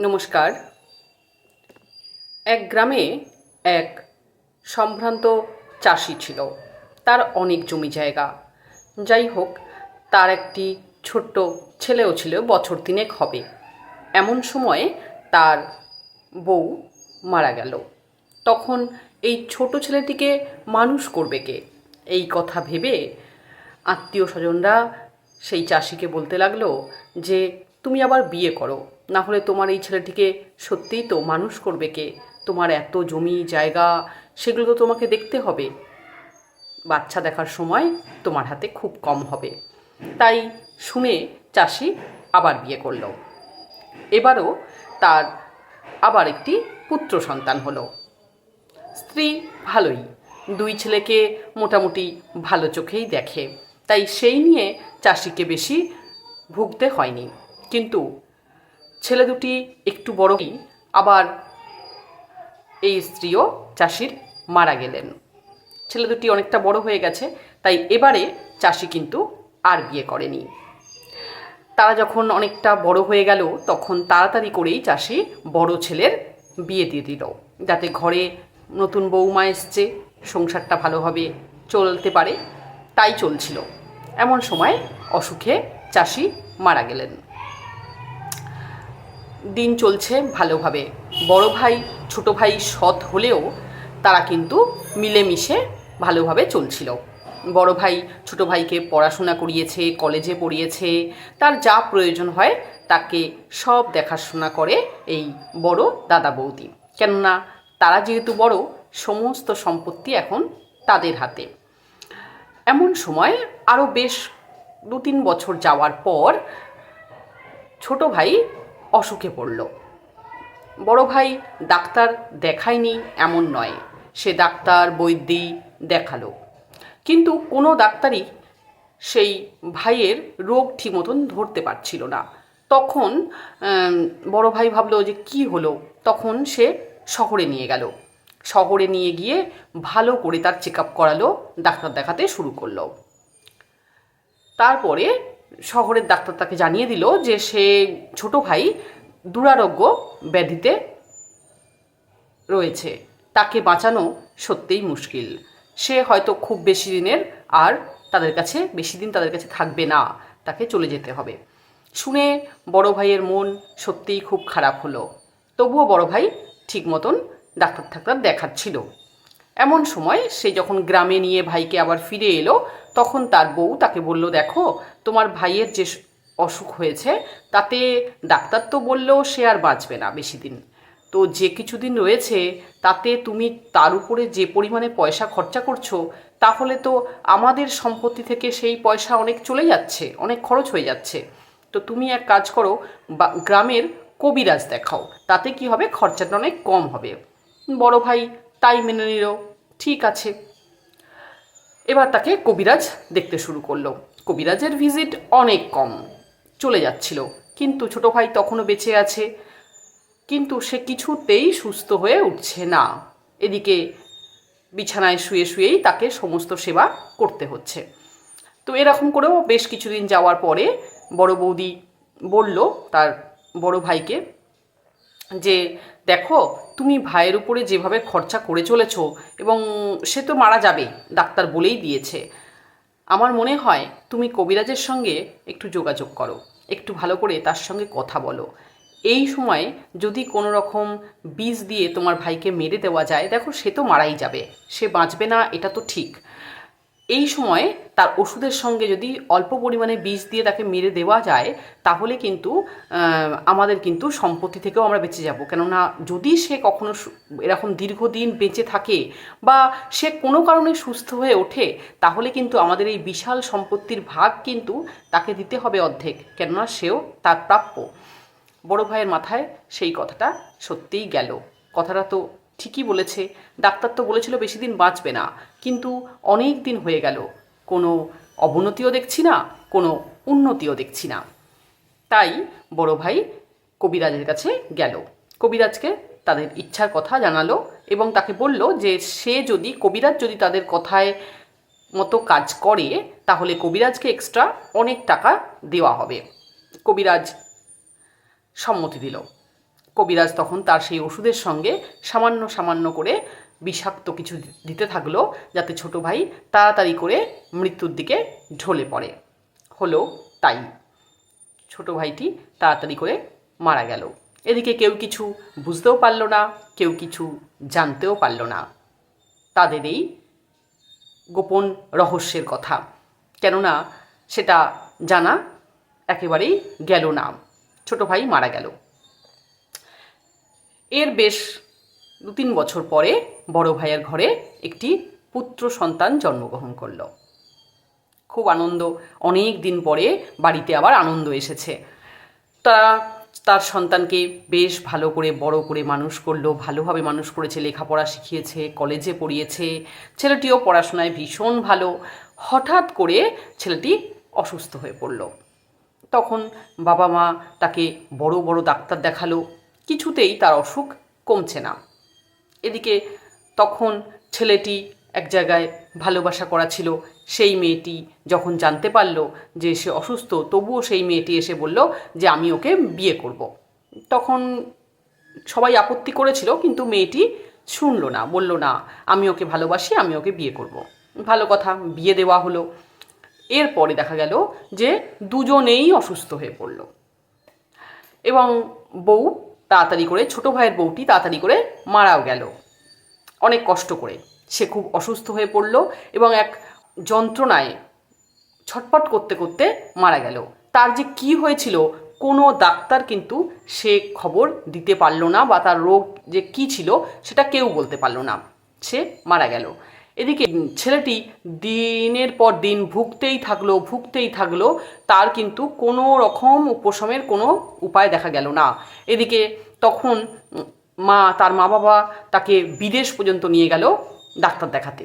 নমস্কার। এক গ্রামে এক সম্ভ্রান্ত চাষি ছিল। তার অনেক জমি জায়গা। যাই হোক, তার একটি ছোট্ট ছেলেও ছিল, বছর তিনেক হবে। এমন সময়ে তার বউ মারা গেল। তখন এই ছোট ছেলেটিকে মানুষ করবে কে? এই কথা ভেবে আত্মীয় স্বজনরা সেই চাষিকে বলতে লাগল যে, তুমি আবার বিয়ে করো। না হলে তোমার এই ছেলেটিকে সত্যিই তো মানুষ করবে কে? তোমার এত জমি, জায়গা, সেগুলো তো তোমাকে দেখতে হবে। বাচ্চা দেখার সময় তোমার হাতে খুব কম হবে। তাই শুনে চাষি আবার বিয়ে করল। এবারও তার আবার একটি পুত্র সন্তান হলো। স্ত্রী ভালোই, দুই ছেলেকে মোটামুটি ভালো চোখেই দেখে। তাই সেই নিয়ে চাষিকে বেশি ভুগতে হয়নি। কিন্তু ছেলে দুটি একটু বড়ই আবার এই স্ত্রীও চাষির মারা গেলেন। ছেলে দুটি অনেকটা বড় হয়ে গেছে, তাই এবারে চাষি কিন্তু আর বিয়ে করেনি। তারা যখন অনেকটা বড় হয়ে গেল, তখন তাড়াতাড়ি করেই চাষি বড় ছেলের বিয়ে দিয়ে দিল, যাতে ঘরে নতুন বৌমা এসছে, সংসারটা ভালোভাবে চলতে পারে, তাই চলছিল। এমন সময় অসুখে চাষি মারা গেলেন। দিন চলছে ভালোভাবে। বড় ভাই, ছোট ভাই সৎ হলেও তারা কিন্তু মিলেমিশে ভালোভাবে চলছিল। বড় ভাই, ছোট ভাইকে পড়াশোনা করিয়েছে, কলেজে পড়িয়েছে, তার যা প্রয়োজন হয় তাকে সব দেখাশোনা করে এই বড় দাদা বৌদি। কেননা তারা যেহেতু বড়, সমস্ত সম্পত্তি এখন তাদের হাতে। এমন সময় আরও বেশ দু তিন বছর যাওয়ার পর ছোট ভাই অসুখে পড়ল। বড় ভাই ডাক্তার দেখায়নি এমন নয়। সে ডাক্তার, বৈদ্যি দেখাল। কিন্তু কোনো ডাক্তারই সেই ভাইয়ের রোগ ঠিক মতন ধরতে পারছিল না। তখন বড় ভাই ভাবলো যে কি হলো? তখন সে শহরে নিয়ে গেল। শহরে নিয়ে গিয়ে ভালো করে তার চেক আপ করালো, ডাক্তার দেখাতে শুরু করল। তারপরে শহরের ডাক্তার তাকে জানিয়ে দিল যে সে ছোট ভাই দুরারোগ্য ব্যাধিতে রয়েছে। তাকে বাঁচানো সত্যিই মুশকিল। সে হয়তো খুব বেশি দিনের আর তাদের কাছে, বেশি দিন তাদের কাছে থাকবে না। তাকে চলে যেতে হবে। শুনে বড় ভাইয়ের মন সত্যিই খুব খারাপ হলো। তবুও বড় ভাই ঠিক মতন ডাক্তার ডাক্তার দেখাচ্ছিল। এমন সময় সে যখন গ্রামে নিয়ে ভাইকে আবার ফিরে এলো, তখন তার বউ তাকে বলল, দেখো, তোমার ভাইয়ের যে অসুখ হয়েছে, তাতে ডাক্তার তো বলল সে আর বাঁচবে না বেশি দিন। তো যে কিছুদিন রয়েছে, তাতে তুমি তার উপরে যে পরিমাণে পয়সা খরচা করছ, তাহলে তো আমাদের সম্পত্তি থেকে সেই পয়সা অনেক চলে যাচ্ছে, অনেক খরচ হয়ে যাচ্ছে। তো তুমি এক কাজ করো, বা, গ্রামের কবিরাজ দেখাও, তাতে কি হবে? খরচাটা অনেক কম হবে। বড় ভাই, তাই মেনে নিল। ঠিক আছে। এবার তাকে কবিরাজ দেখতে শুরু করল। কবিরাজের ভিজিট অনেক কম, চলে যাচ্ছিল। কিন্তু ছোট ভাই তখনও বেঁচে আছে। কিন্তু সে কিছুতেই সুস্থ হয়ে উঠছে না। এদিকে বিছানায় শুয়ে শুয়েই তাকে সমস্ত সেবা করতে হচ্ছে। তো এরকম করেও বেশ কিছুদিন যাওয়ার পরে বড় বৌদি বলল তার বড় ভাইকে যে দেখো, তুমি ভাইয়ের উপরে যেভাবে খরচা করে চলেছো এবং সে তো মারা যাবে, ডাক্তার বলেই দিয়েছে। আমার মনে হয় তুমি কবিরাজের সঙ্গে একটু যোগাযোগ করো, একটু ভালো করে তার সঙ্গে কথা বলো। এই সময় যদি কোনো রকম বীজ দিয়ে তোমার ভাইকে মেরে দেওয়া যায়, দেখো সে তো মারাই যাবে, সে বাঁচবে না, এটা তো ঠিক। এই সময় তার ওষুধের সঙ্গে যদি অল্প পরিমাণে বীজ দিয়ে তাকে মেরে দেওয়া যায়, তাহলে কিন্তু আমাদের কিন্তু সম্পত্তি থেকেও আমরা বেঁচে যাব। কেননা যদি সে কখনো এরকম দীর্ঘদিন বেঁচে থাকে বা সে কোনো কারণে সুস্থ হয়ে ওঠে, তাহলে কিন্তু আমাদের এই বিশাল সম্পত্তির ভাগ কিন্তু তাকে দিতে হবে অর্ধেক, কেননা সেও তার প্রাপ্য। বড় ভাইয়ের মাথায় সেই কথাটা সত্যিই গেল। কথাটা তো ঠিকই বলেছে, ডাক্তার তো বলেছিল বেশি দিন বাঁচবে না, কিন্তু অনেক দিন হয়ে গেল, কোনো অবনতিও দেখছি না, কোনো উন্নতিও দেখছি না। তাই বড় ভাই কবিরাজের কাছে গেল। কবিরাজকে তাদের ইচ্ছার কথা জানালো এবং তাকে বলল যে, সে যদি, কবিরাজ যদি তাদের কথায় মতো কাজ করে, তাহলে কবিরাজকে এক্সট্রা অনেক টাকা দেওয়া হবে। কবিরাজ সম্মতি দিল। কবিরাজ তখন তার সেই ওষুধের সঙ্গে সামান্য সামান্য করে বিষাক্ত কিছু দিতে থাকল, যাতে ছোট ভাই তাড়াতাড়ি করে মৃত্যুর দিকে ঢলে পড়ে। হলো তাই। ছোট ভাইটি তাড়াতাড়ি করে মারা গেল। এদিকে কেউ কিছু বুঝতেও পারল না, কেউ কিছু জানতেও পারল না। তাদের এই গোপন রহস্যের কথা। কেননা সেটা জানা একেবারেই গেল না। ছোট ভাই মারা গেল। এর বেশ দু তিন বছর পরে বড় ভাইয়ের ঘরে একটি পুত্র সন্তান জন্মগ্রহণ করল। খুব আনন্দ, অনেক দিন পরে বাড়িতে আবার আনন্দ এসেছে। তারা, তার সন্তানকে বেশ ভালো করে, বড় করে মানুষ করল, ভালোভাবে মানুষ করেছে, লেখাপড়া শিখিয়েছে, কলেজে পড়িয়েছে। ছেলেটিও পড়াশোনায় ভীষণ ভালো। হঠাৎ করে ছেলেটি অসুস্থ হয়ে পড়ল। তখন বাবা মা তাকে বড় বড় ডাক্তার দেখাল কিছুতেই তার অসুখ কমছে না এদিকে তখন ছেলেটি এক জায়গায় ভালোবাসা করা ছিল, সেই মেয়েটি যখন জানতে পারল যে সে অসুস্থ, তবুও সেই মেয়েটি এসে বলল যে আমি ওকে বিয়ে করব। তখন সবাই আপত্তি করেছিল, কিন্তু মেয়েটি শুনলো না, বলল না, আমি ওকে ভালোবাসি, আমি ওকে বিয়ে করব। ভালো কথা, বিয়ে দেওয়া হলো এরপরে দেখা গেল যে দুজনেই অসুস্থ হয়ে পড়ল এবং বউ তাড়াতাড়ি করে, ছোট ভাইয়ের বউটি তাড়াতাড়ি করে মারাও গেল। অনেক কষ্ট করে। সে খুব অসুস্থ হয়ে পড়ল এবং এক যন্ত্রণায় ছটপট করতে করতে মারা গেল। তার যে কি হয়েছিল, কোনো ডাক্তার কিন্তু সে খবর দিতে পারল না বা তার রোগ যে কি ছিল, সেটা কেউ বলতে পারল না। সে মারা গেল। এদিকে ছেলেটি দিনের পর দিন ভুগতেই থাকল ভুগতেই থাকল, তার কিন্তু কোনো রকম উপশমের কোনো উপায় দেখা গেল না। এদিকে তখন মা, তার মা বাবা তাকে বিদেশ পর্যন্ত নিয়ে গেল ডাক্তার দেখাতে।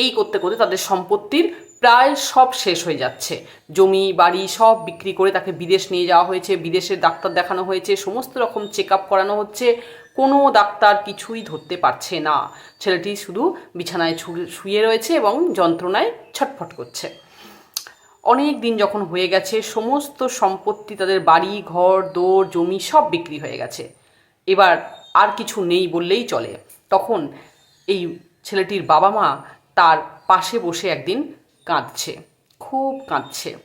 এই করতে করতে তাদের সম্পত্তির প্রায় সব শেষ হয়ে যাচ্ছে। জমি, বাড়ি সব বিক্রি করে তাকে বিদেশ নিয়ে যাওয়া হয়েছে বিদেশের ডাক্তার দেখানো হয়েছে, সমস্ত রকম চেক আপ করানো হচ্ছে। কোনো ডাক্তার কিছুই ধরতে পারছে না। ছেলেটি শুধু বিছানায় শুয়ে রয়েছে এবং যন্ত্রণায় ছটফট করছে। অনেক দিন যখন হয়ে গেছে, সমস্ত সম্পত্তি তাদের বাড়ি, ঘর, দোর, জমি সব বিক্রি হয়ে গেছে। এবার আর কিছু নেই বললেই চলে। তখন এই ছেলেটির বাবা মা তার পাশে বসে একদিন কাঁদছে। খুব কাঁদছে।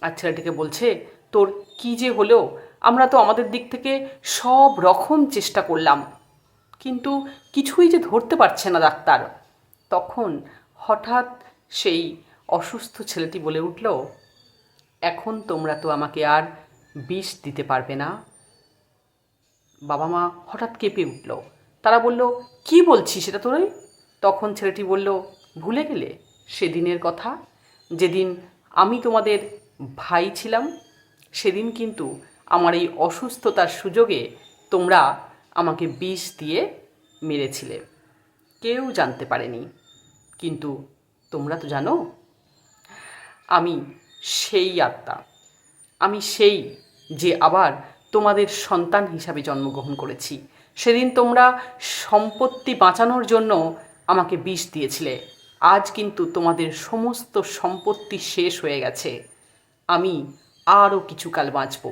আর ছেলেটিকে বলছে, তোর কি যে হলো? আমরা তো আমাদের দিক থেকে সব রকম চেষ্টা করলাম। কিন্তু কিছুই যে ধরতে পারছে না ডাক্তার। তখন হঠাৎ সেই অসুস্থ ছেলেটি বলে উঠল, এখন তোমরা তো আমাকে আর বিষ দিতে পারবে না। বাবা মা হঠাৎ কেঁপে উঠল। তারা বলল, কি বলছি সেটা তোরাই তখন ছেলেটি বলল, ভুলে গেলে সেদিনের কথা। যেদিন আমি তোমাদের ভাই ছিলাম, সেদিন কিন্তু আমার এই অসুস্থতার সুযোগে তোমরা আমাকে বিষ দিয়ে মেরেছিলে। কেউ জানতে পারেনি, কিন্তু তোমরা তো জানো, আমি সেই আত্মা। আমি সেই যে আবার তোমাদের সন্তান হিসাবে জন্মগ্রহণ করেছি। সেদিন তোমরা সম্পত্তি বাঁচানোর জন্য আমাকে বিষ দিয়েছিলে। আজ কিন্তু তোমাদের সমস্ত সম্পত্তি শেষ হয়ে গেছে। আমি আরও কিছুকাল বাঁচব।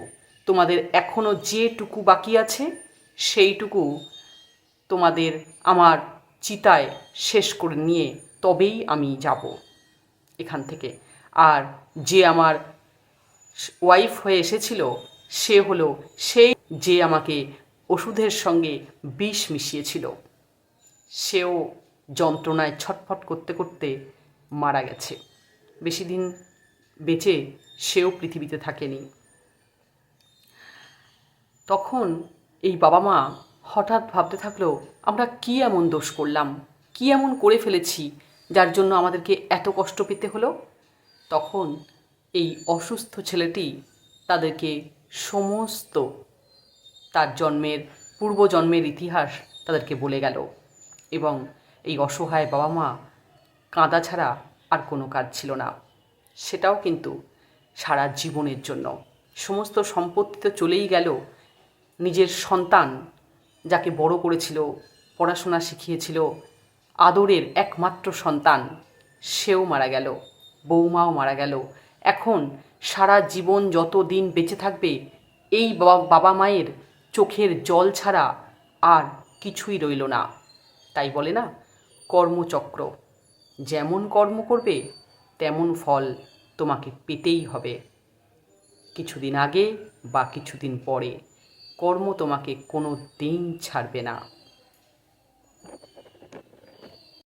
তোমাদের এখনও যেটুকু বাকি আছে, সেইটুকু তোমাদের আমার চিতায় শেষ করে নিয়ে তবেই আমি যাব এখান থেকে। আর যে আমার ওয়াইফ হয়ে এসেছিল, সে হলো সেই যে আমাকে ওষুধের সঙ্গে বিষ মিশিয়েছিল। সেও যন্ত্রণায় ছটফট করতে করতে মারা গেছে। বেশি দিন বেঁচে সেও পৃথিবীতে থাকেনি। তখন এই বাবা মা হঠাৎ ভাবতে থাকল, আমরা কি এমন দোষ করলাম? কি এমন করে ফেলেছি যার জন্য আমাদেরকে এত কষ্ট পেতে হলো? তখন এই অসুস্থ ছেলেটি তাদেরকে সমস্ত তার জন্মের পূর্বজন্মের ইতিহাস তাদেরকে বলে গেল এবং এই অসহায় বাবা মা কাঁদা ছাড়া আর কোনো কাজ ছিল না। সেটাও কিন্তু সারা জীবনের জন্য। সমস্ত সম্পত্তি তো চলেই গেল নিজের সন্তান যাকে বড় করেছিল, পড়াশোনা শিখিয়েছিল, আদরের একমাত্র সন্তান, সেও মারা গেল বৌমাও মারা গেল। এখন সারা জীবন যত দিন বেঁচে থাকবে, এই বাবা মায়ের চোখের জল ছাড়া আর কিছুই রইল না। তাই বলে না, কর্মচক্র। যেমন কর্ম করবে, তেমন ফল তোমাকে পেতেই হবে। কিছুদিন আগে বা কিছুদিন পরে। কর্ম তোমাকে কোনো দিন ছাড়বে না।